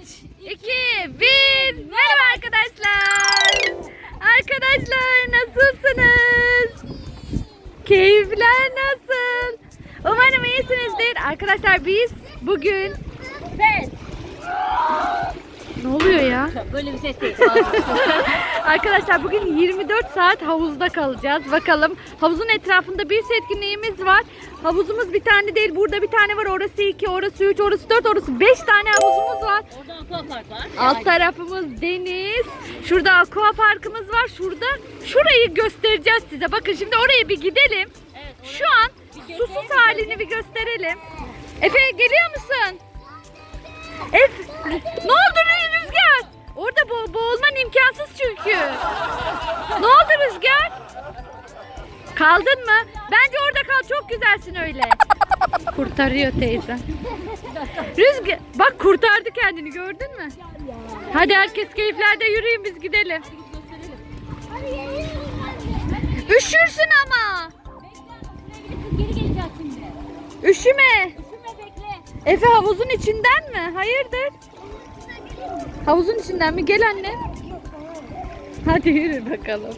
3, 2, 1. Merhaba arkadaşlar. Arkadaşlar nasılsınız? Keyifler nasıl? Umarım iyisinizdir. Arkadaşlar biz bugün Ses. Ne oluyor ya? Böyle bir ses değil. Arkadaşlar bugün 24 saat havuzda kalacağız. Bakalım havuzun etrafında bir sürü etkinliğimiz var. Havuzumuz bir tane değil. Burada bir tane var. Orası 2, orası 3, orası 4, orası 5 tane havuzumuz var. Orada aquapark var. Alt tarafımız deniz. Şurada aqua parkımız var. Şurada şurayı göstereceğiz size. Bakın şimdi oraya bir gidelim. Evet, Şu an susuz halini bir gösterelim. Efe geliyor musun? Efe ne oldu Rü- Rüzgar? Orada bo- boğulman imkansız çünkü. Ne oldu Rüzgar? Kaldın mı? Bence orada kal. Çok güzelsin öyle. Kurtarıyor teyze. Rüzgar bak kurtardı kendini gördün mü? Hadi herkes keyiflerde yürüyün biz gidelim. Üşürsün ama. Üşüme. Efe havuzun içinden mi? Hayırdır? Havuzun içinden mi? Gel anne. Hadi yürü bakalım.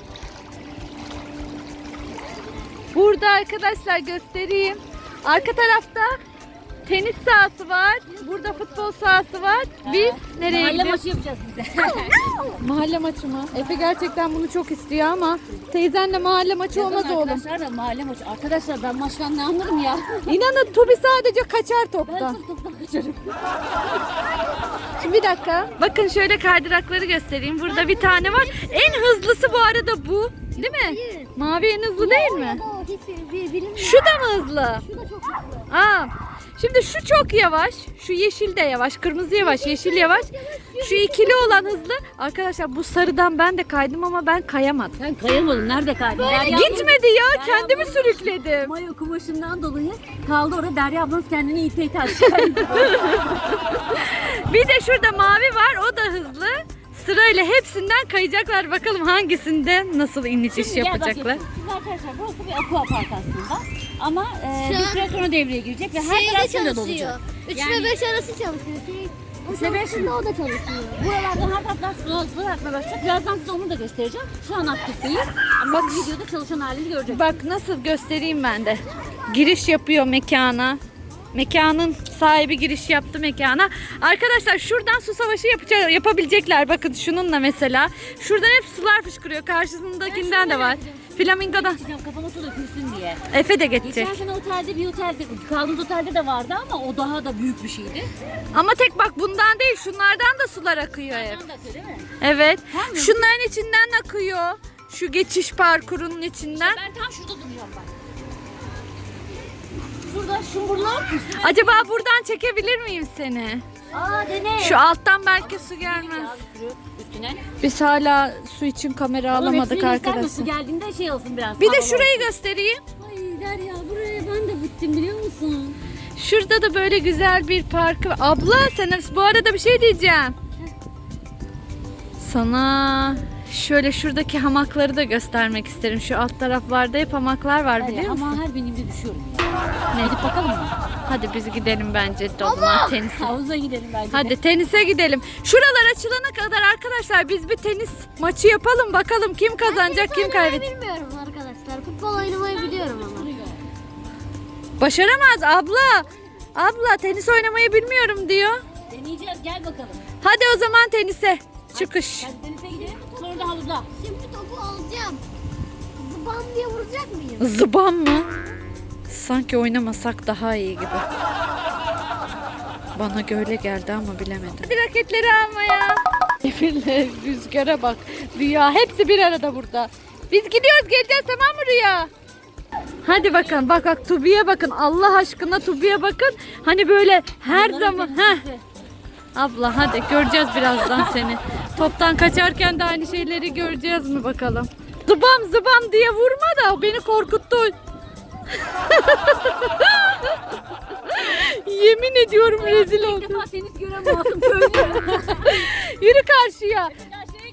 Burada arkadaşlar göstereyim. Arka tarafta tenis sahası var. Burada futbol sahası var. Biz nereye Mahalle gidiyoruz? maçı yapacağız bize. Mahalle maçı mı? Efe gerçekten bunu çok istiyor ama teyzenle mahalle maçı olmaz oğlum. Arkadaşlar da mahalle maçı. Arkadaşlar ben maçtan ne anlarım ya? İnanın Tobi sadece kaçar Ben toptan. sırf toptan kaçarım. Şimdi bir dakika. Bakın şöyle kaydırakları göstereyim. Burada bir tane var. En hızlısı bu arada bu. Değil mi? Mavi en hızlı değil mi? Şu da mı hızlı? Aa. Şimdi şu çok yavaş. Şu yeşil de yavaş. Kırmızı yavaş. Yeşil yavaş. Şu ikili olan hızlı. Arkadaşlar bu sarıdan ben de kaydım ama ben kayamadım. Sen kayamadın. Nerede kaydın? Derya Gitmedi ya. Derya Kendimi ablanın sürükledim. Mayo kumaşından dolayı kaldı orada. Derya ablanız kendini ite ite aşağı indi. Bir de şurada mavi var. O da hızlı. Sırayla hepsinden kayacaklar. Bakalım hangisinde nasıl iniş iş Şimdi gel bak yapacaklar. Şimdi arkadaşlar burası bir aqua park aslında. Ama e, Şu bir an süre sonra devreye girecek ve her Şeyde taraf suyla çalışıyor. dolacak. 3 Yani- ve 5 arası çalışıyor. Şey, o Üçle beş çalıştığında o da çalışıyor. Buralarda her taraflar su, su akmaya başlayacak. Birazdan size onu da göstereceğim. Şu an aktif değil. Ama bak videoda çalışan halini göreceksiniz. Bak nasıl göstereyim ben de. Giriş yapıyor mekana. Mekanın sahibi giriş yaptı mekana. Arkadaşlar şuradan su savaşı yapacak, yapabilecekler. Bakın şununla mesela. Şuradan hep sular fışkırıyor. Karşısındakinden de var. Flamingo'dan. Geçeceğim kafama su dökülsün diye. Efe de geçecek. Geçen sene otelde bir otelde, kaldığımız otelde de vardı ama o daha da büyük bir şeydi. Ama tek bak bundan değil şunlardan da sular akıyor hep. Ondan da akıyor değil mi? Evet. Tamam? Şunların içinden akıyor. Şu geçiş parkurunun içinden. Ben tam şurada duruyorum bak. Şumburlar. Acaba buradan çekebilir miyim seni? Aa dene. Şu alttan belki su gelmez. Üstüne. Biz hala su için kamera Oğlum alamadık hepsini gösterme, Su arkadaşlar. geldiğinde şey olsun biraz. Bir de havalı şurayı göstereyim. Ay Derya buraya ben de bittim biliyor musun? Şurada da böyle güzel bir parkı. var. Abla sen bu arada bir şey diyeceğim. Sana şöyle şuradaki hamakları da göstermek isterim. Şu alt taraflarda hep hamaklar var biliyor musun? ama her binimde düşüyorum. Ne? Gidip bakalım mı? Hadi biz gidelim bence zaman tenise. Havuza gidelim bence de. Hadi tenise gidelim. Şuralar açılana kadar arkadaşlar biz bir tenis maçı yapalım bakalım kim kazanacak kim kaybedecek. bilmiyorum arkadaşlar. Futbol oynamayı biliyorum ama. Başaramaz abla. Abla tenis oynamayı bilmiyorum diyor. Deneyeceğiz gel bakalım. Hadi o zaman tenise. Çıkış. Denize gidelim sonra da havuza. Şimdi topu alacağım. Zıban diye vuracak mıyım? Zıban mı? Sanki oynamasak daha iyi gibi. Bana öyle geldi ama bilemedim. Hadi raketleri almaya. Efirle rüzgara bak. Rüya hepsi bir arada burada. Biz gidiyoruz geleceğiz tamam mı Rüya? Hadi bakalım bak bak Tubi'ye bakın Allah aşkına Tubi'ye bakın. Hani böyle her Bunların zaman. Heh. Abla hadi göreceğiz birazdan seni. Toptan kaçarken de aynı şeyleri göreceğiz mi bakalım. Zıbam zıbam diye vurma da beni korkuttu. Yemin ediyorum rezil oldum. defa tenis gören masum. Yürü karşıya.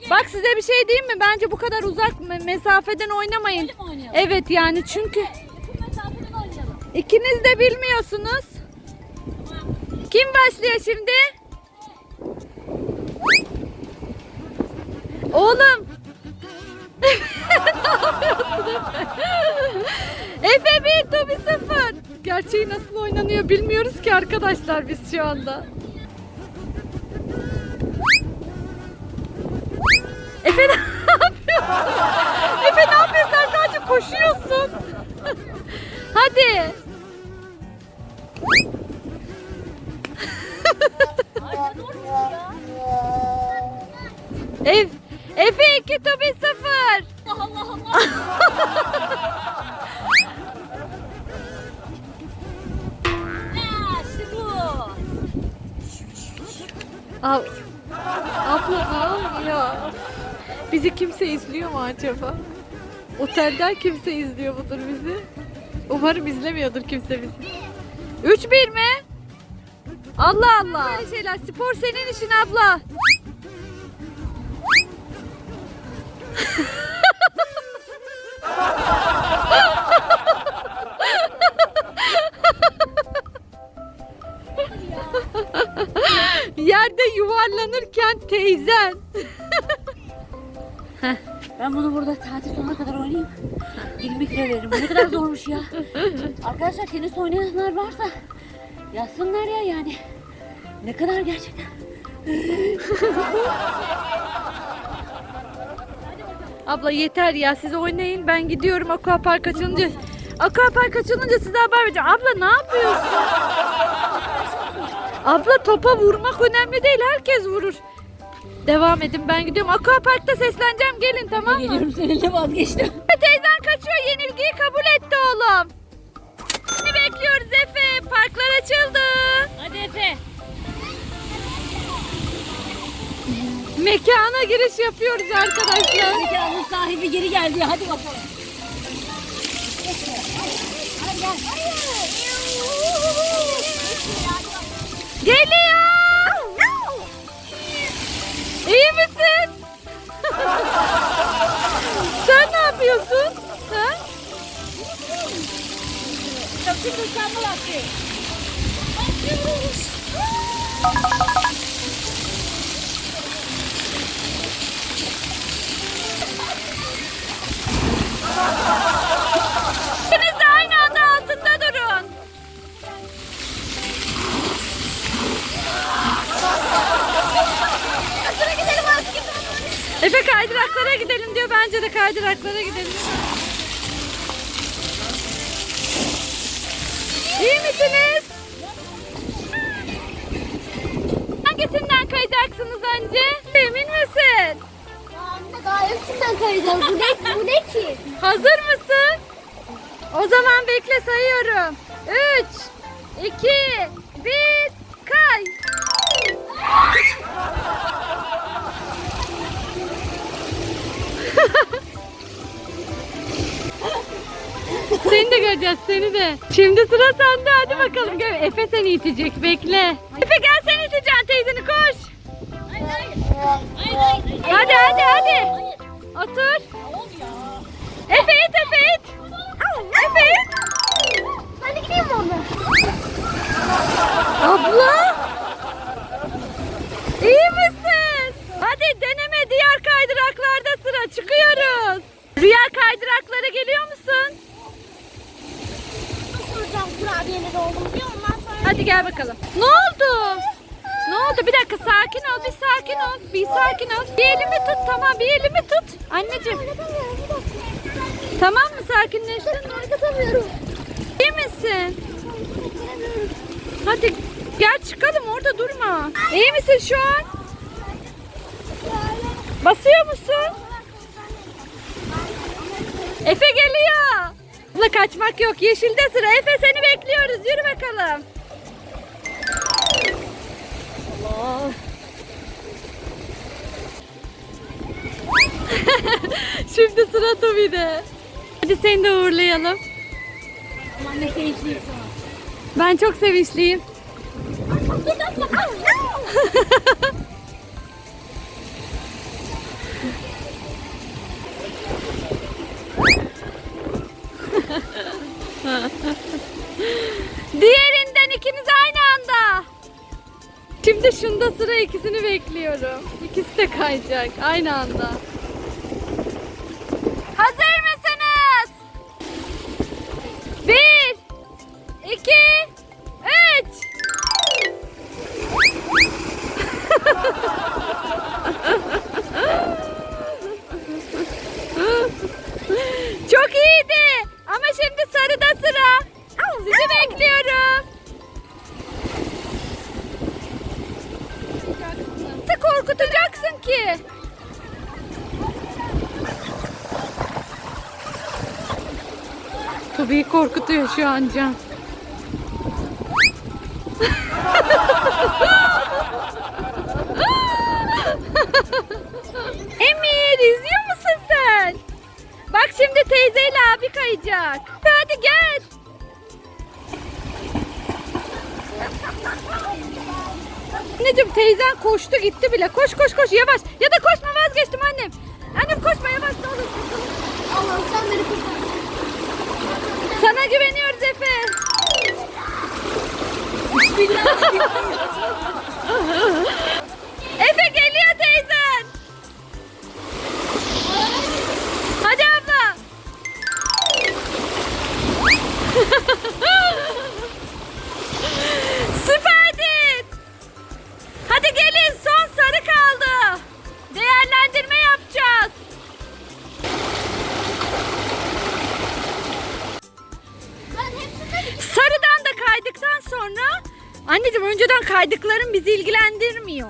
Bak size bir şey diyeyim mi? Bence bu kadar uzak me- mesafeden oynamayın. Öyle mi oynayalım? Evet yani çünkü Yakın oynayalım. ikiniz de bilmiyorsunuz. Kim başlıyor şimdi? Oğlum. Efe? Efe bir Tobi sıfır. Gerçeği nasıl oynanıyor bilmiyoruz ki arkadaşlar biz şu anda. Efe ne yapıyorsun? Efe ne yapıyorsun? Sen sadece koşuyorsun. Hadi. Efe 2 Tobi 0. Allah Allah Allah. Ab Abla al ya. Bizi kimse izliyor mu acaba? Otelden kimse izliyor mudur bizi? Umarım izlemiyordur kimse bizi. 3-1 mi? Allah Allah. Böyle şeyler spor senin işin abla. Yerde yuvarlanırken teyzen. Ben bunu burada tatil sonuna kadar oynayayım. 20 kilo veririm. Ne kadar zormuş ya. Arkadaşlar tenis oynayanlar varsa yazsınlar ya yani. Ne kadar gerçekten. Abla yeter ya siz oynayın ben gidiyorum aquapark açılınca. Aquapark açılınca size haber vereceğim. Abla ne yapıyorsun? Abla topa vurmak önemli değil herkes vurur. Devam edin ben gidiyorum. Aquapark'ta sesleneceğim gelin tamam mı? Geliyorum seninle vazgeçtim. Teyzen kaçıyor yenilgiyi kabul etti oğlum. Seni bekliyoruz Efe. Parklar açıldı. Hadi Efe. Mekana giriş yapıyoruz arkadaşlar. Mekanın sahibi geri geldi. Hadi bakalım. Geliyor. Kaydıraklara gidelim diyor. Bence de kaydıraklara gidelim. İyi misiniz? Hangisinden kayacaksınız önce? Emin misin? Daha hepsinden kayacağım. Bu ne, bu ne ki? Hazır mısın? O zaman bekle sayıyorum. 3, 2, 1, kay. Seni de göreceğiz seni de. Şimdi sıra sende hadi bakalım. Gel. Efe seni itecek bekle. Efe gel sen iteceksin teyzeni koş. Hadi hadi hadi. Hayır. Otur. Olmuyor. Efe it Efe it. Efe it. Ben de gideyim mi onunla? Abla! İyi misin? Hadi deneme diğer kaydıraklarda sıra çıkıyoruz. Rüya kaydıraklara geliyor musun? Nasıl hocam kurabiyeleri oldum diyor ondan sonra. Hadi gel bakalım. Ne oldu? Ne oldu? Bir dakika sakin ol, bir sakin ol. Bir sakin ol. Bir elimi tut tamam, bir elimi tut. Anneciğim. Tamam mı sakinleştin? Oynatamıyorum. İyi misin? Hadi gel çıkalım orada durma. İyi misin şu an? Basıyor musun? Efe geliyor. Abla kaçmak yok. Yeşilde sıra. Efe seni bekliyoruz. Yürü bakalım. Şimdi sıra Tobi'de. Hadi seni de uğurlayalım. Aman ne sevinçliyim. Ben çok sevinçliyim. Diğerinden ikiniz aynı anda. Şimdi şunda sıra ikisini bekliyorum. İkisi de kayacak aynı anda. Korkutuyor şu an Can. Emir izliyor musun sen? Bak şimdi teyzeyle abi kayacak. Hadi gel. Anneciğim teyzen koştu gitti bile. Koş koş koş yavaş. Ya da koşma vazgeçtim annem. Annem koşma yavaş ne olur. Allah'ım sen beni kurtar. Sana güveniyoruz Efe. Efe önceden kaydıkların bizi ilgilendirmiyor.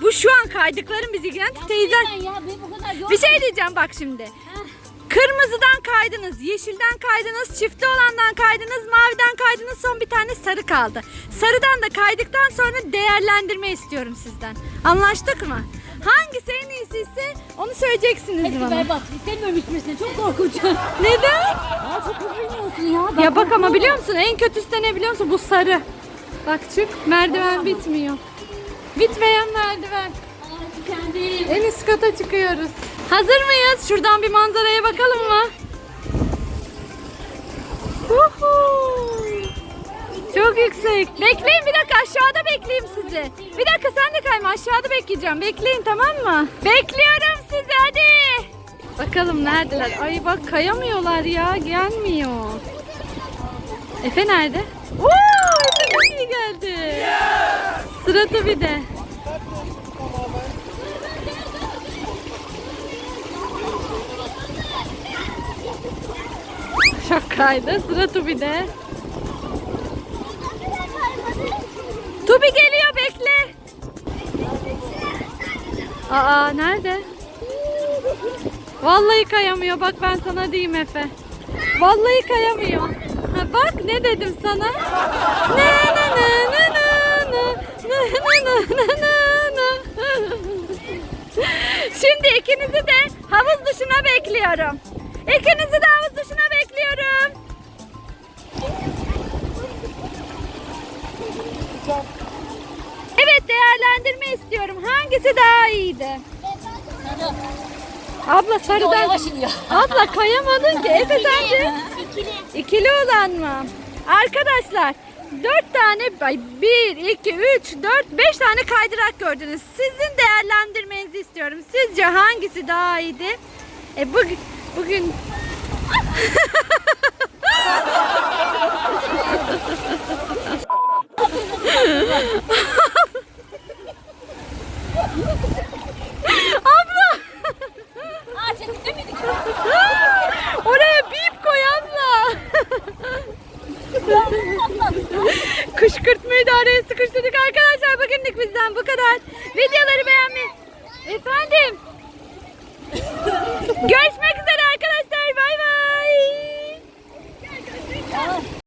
Bu şu an kaydıkların bizi ilgilendir. Teyzen ya bu kadar bir şey diyeceğim bak şimdi. Kırmızıdan kaydınız, yeşilden kaydınız, çiftli olandan kaydınız, maviden kaydınız, son bir tane sarı kaldı. Sarıdan da kaydıktan sonra değerlendirme istiyorum sizden. Anlaştık mı? Hangisi en iyisiyse onu söyleyeceksiniz Hepsi bana. berbat. İstemiyorum hiçbirisini. Çok korkunç. Neden? ya çok üzülmüyorsun ya. Ya bak ama biliyor musun en kötüsü de ne biliyor musun? Bu sarı. Bak çık merdiven bitmiyor. Bitmeyen merdiven. Tükendim. En üst kata çıkıyoruz. Hazır mıyız? Şuradan bir manzaraya bakalım mı? Çok yüksek. Bekleyin bir dakika aşağıda bekleyeyim sizi. Bir dakika sen de kayma aşağıda bekleyeceğim. Bekleyin tamam mı? Bekliyorum sizi hadi. Bakalım neredeler? Ay bak kayamıyorlar ya gelmiyor. Efe nerede? İyi geldi. Sıratı bir de. Çok kaydı. Sıra Tubi'de. Tubi geliyor bekle. Aa nerede? Vallahi kayamıyor. Bak ben sana diyeyim Efe. Vallahi kayamıyor. Ha, bak ne dedim sana? Ne Şimdi ikinizi de havuz dışına bekliyorum. İkinizi de havuz dışına bekliyorum. Evet değerlendirme istiyorum. Hangisi daha iyiydi? Abla sarıdan... Abla kayamadın ki. Efe sence? İkili olan mı? Arkadaşlar dört tane, ay, bir, iki, üç, dört, beş tane kaydırak gördünüz. Sizin değerlendirmenizi istiyorum. Sizce hangisi daha iyiydi? E bugün, bugün